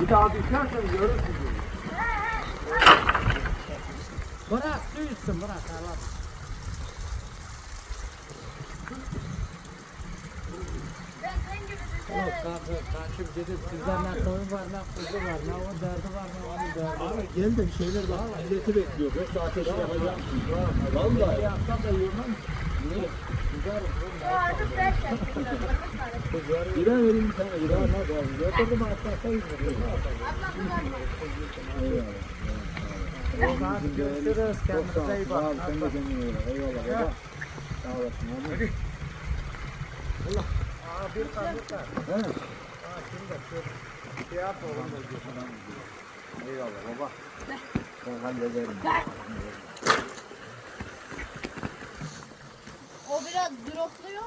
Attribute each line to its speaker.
Speaker 1: Bir daha düşersen görürsün.
Speaker 2: Bırak su içsin bırak Allah. Yok kanka karşım dedim sizden ne toyu var ne kuzu var ne o derdi var ne onun derdi var.
Speaker 1: Abi gel de bir şeyler bak. Milleti bekliyor. Yoksa ateşi yapacağım. Vallahi.
Speaker 2: Yapsam da yemem.
Speaker 1: Bira vereyim bir tane. Bira ne var? Götürdüm hatta
Speaker 2: Hadi görüşürüz kendinize iyi bakın.
Speaker 1: Sen de kendine iyi bak. Eyvallah baba. Sağ olasın. Hadi.
Speaker 2: Aa bir kanlık var.
Speaker 1: He.
Speaker 2: Aa şimdi şu şey yap oğlum.
Speaker 1: Eyvallah baba. Ben hallederim.
Speaker 3: O biraz dropluyor.